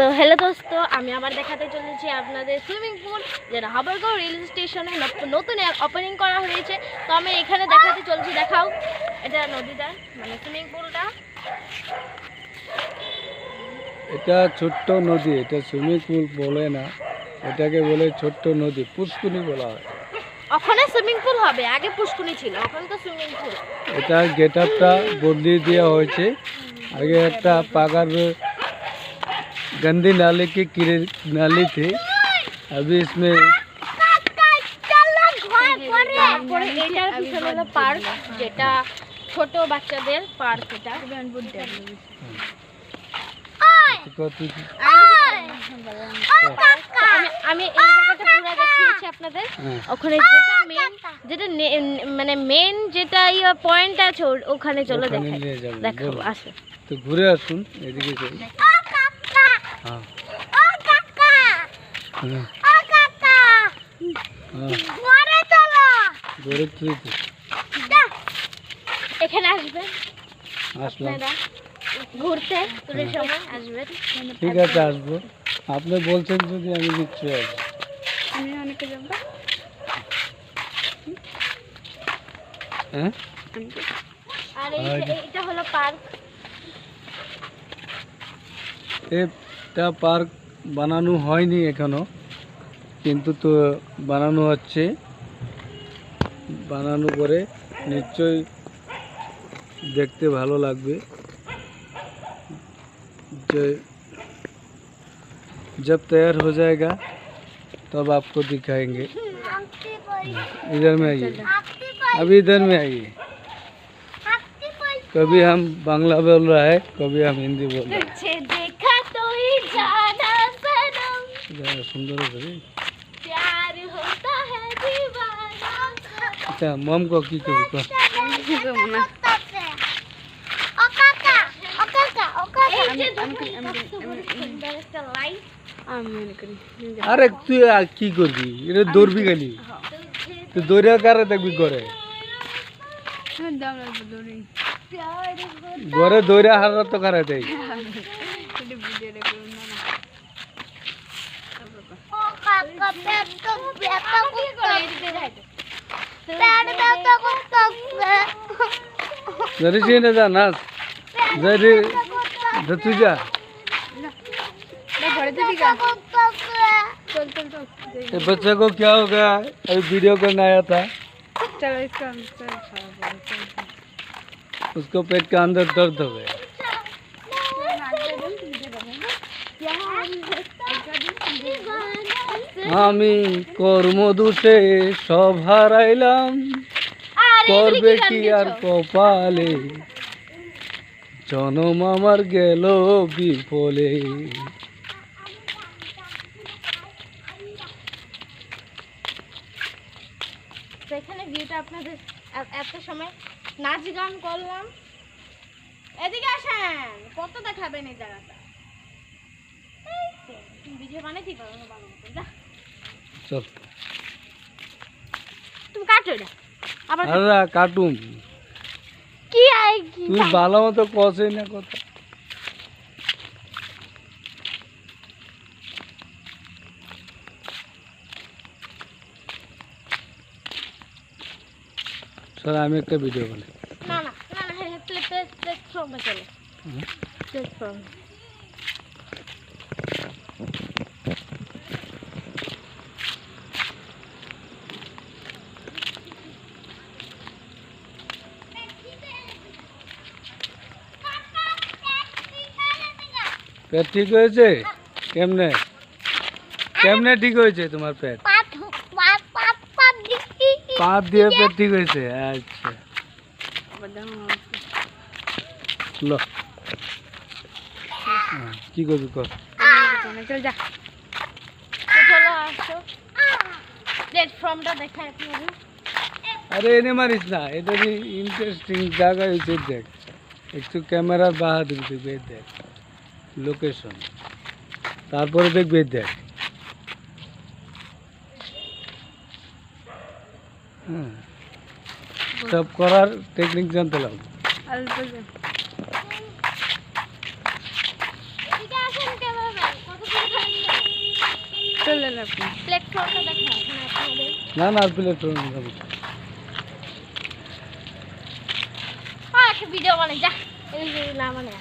তো হ্যালো দোস্ত আমি আবার দেখাতে চলেছি আপনাদের সুইমিং পুল যেটা হাবারগাঁও রেল স্টেশনে নতুন ওপেনিং করা হয়েছে। তো আমি এখানে দেখাতে চলছি দেখাও। এটা নদীটা মানে সুইমিং পুলটা এটা ছোট্ট নদী এটা সুইমিং পুল বলে না। এটাকে বলে ছোট্ট নদী পুষ্কুনি বলা হয়। ওখানে সুইমিং পুল হবে আগে পুষ্কুনি ছিল এখন তো সুইমিং পুল এটা গেট আপটা বদলিয়ে দেওয়া হয়েছে। আগে একটা পাগার गंदी नाले की किरे नाली थी अभी इसमें তারপরে এটার পিছনে হলো পার্ক যেটা ছোট বাচ্চাদের পার্ক এটা इसको तू- আমি আমি এই জায়গাটা পুরো দেখিয়েছি আপনাদের হ্যাঁ, ওখানে যেটা মেন যেটা নে- মানে মেন যেটা ইয়ে পয়েন্ট আছে ওর- ওখানে চলো ওখানে দেখাই নিয়ে যাবো, দেখাবো বলো। আসো তো ঘুরে আসুন এদিকে এখানে আসবেন। আপনারা ঘুরতে ঘুরে সময় আসবেন। ঠিক আছে আসব। আপনি বলছেন যদি আমি নিশ্চয়ই আসব। আমি অনেকে যাব। হ্যাঁ? আর এই আর এটা হলো পার্ক। এটা পার্ক বানানো হয়নি এখনো কিন্তু তো বানানো হচ্ছে বানানো করে নিশ্চয়ই দেখতে ভালো লাগবে যে जब तैयार हो जाएगा तब आपको दिखाएंगे इधर में आइए अभी इधर में आइए कभी हम बांग्ला बोल रहा है कभी हम हिंदी बोल रहे हैं জায়গা সুন্দর আছে তা মম কো কি কবি কো? আরে তুই কি করবি? এটা দৌড়বি খালি। তুই দৌড়ে কারে দেখবি ঘরে। ঘরে দৌড়ে হার তো কারে দেয়? जरी ना जा नाच जरी जा तू जा। ये बच्चे को क्या हो गया? अभी वीडियो करने आया था। उसको पेट के अंदर दर्द हो गया। আমি কর্মদোষে সব হারাইলাম। করবে কি আর কপালে? জনম আমার গেল বিফলে। তো এখানে ভিউটা আপনাদের এত সময় নাচ গান করলাম। এদিকে আসেন কত দেখাবেন এই জায়গাটা? ভিডিও তো ভালো মতো। যা, চল। তুমি কাটো আবার আরে কাটুম। কি আই কি তুই ভালো মতো কষে না কথা। স্যার আমি একটা ভিডিও বানাই। না না না চলো। পেট ঠিক হয়েছে? কেমনে? কেমনে ঠিক হয়েছে তোমার পেট? পাত দিয়ে পেট ঠিক হয়েছে? আচ্ছা। লো। কি করবি কর? আরে এনে মারিস না এটা ইন্টারেস্টিং জায়গা হয়েছে দেখ। একটু ক্যামেরার বাহাদুরি দেখবে দেখ। লোকেশন। তারপরে দেখবে দেখ। হ্যাঁ। সব করার টেকনিক জানতে লাগবে। এদিকে আসেন ক্যামেরাম্যান চলেন আপনি প্ল্যাটফর্মটা দেখা এখানে আপনাদের না না প্ল্যাটফর্মে ভিডিও বানাই যা। এই না মানে।